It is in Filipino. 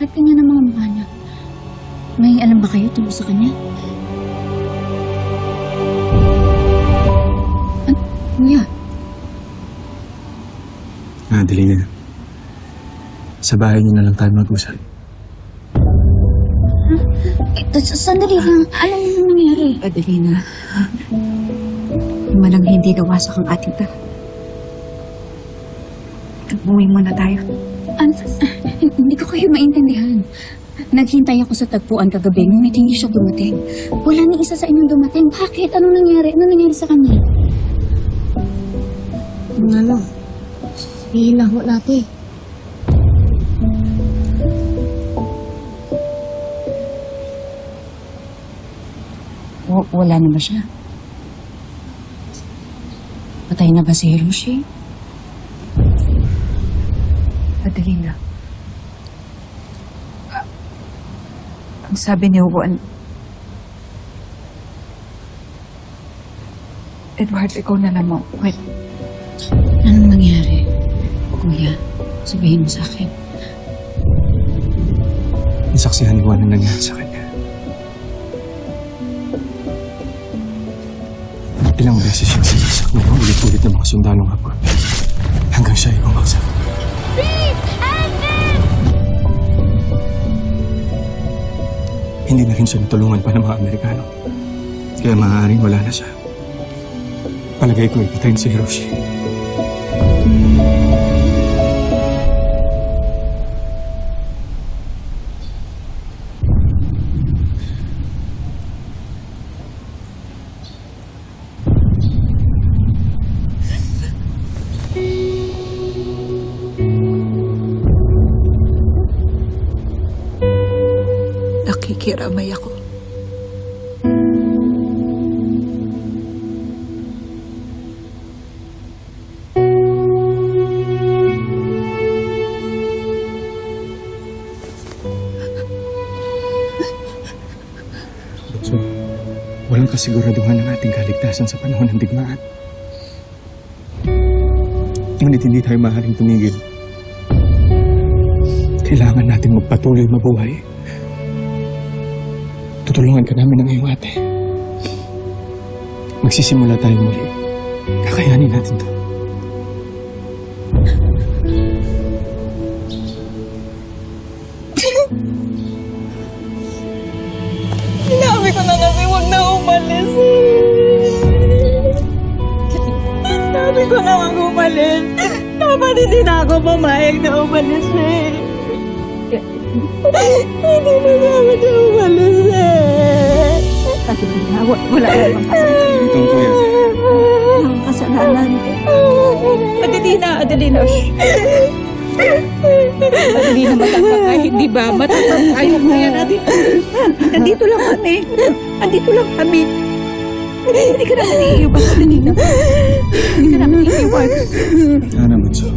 Bakit ganyan ang mga mukha niya? May alam ba kayo tungkol sa kanya? Ano? Kuya, Adelina, sa bahay niyo na lang tayo mag-usap. tas- sandali lang. Alam mo yung nangyari? Adelina, malang hindi nawasak ang ating ta. Umuwi muna tayo. Ano? Hindi ko kayo maintindihan. Naghintay ako sa tagpuan kagabi, ngunit hindi siya dumating. Wala ni isa sa inyong dumating. Bakit? Ano nangyari? Ano nangyari sa kanya? Nga lang. Hihilang ho natin. W- wala na ba siya? Patay na ba si Hiroshi? Adelina. Ah, ang sabi ni Juan, Edward, ikaw na lamang. Wait, Anong nangyari? Kuya, sabihin mo sa akin. Nasaksihan ni Juan ang nangyari sa kanya. Ilang beses siyang sinasak mga ulit-ulit ng mga sundalong hapon. Hanggang siya ay bumagsak. Hindi na rin siya natulungan pa ng mga Amerikano. Kaya maaaring wala na siya. Palagay ko ipatayin si Hiroshi. Nakikiramay ako. So, walang kasiguraduhan ng ating kaligtasan sa panahon ng digmaan. Ngunit hindi tayo maaaring tumigil. Kailangan natin magpatuloy mabuhay. Tutulungan ka namin ng iyong ate. Magsisimula tayo muli. Kakayanin natin to. Sinabi ko na kasi huwag na umalis. Sabi ko na huwag umalis. Dapat hindi na ako pumayag na umalis eh. Hindi na dapat na umalis eh. Adelina, wa- wala namang kasalanan. Itong kuya. Walang kasalanan. Adelina, Adelina. Adelina, matanda ka, hindi ba? Matanda tayo kaya natin. Nandito lang kami. Nandito lang kami. Hindi ka naman iiwan, Adelina. Hindi ka naman iiwan. Ana, Bunso.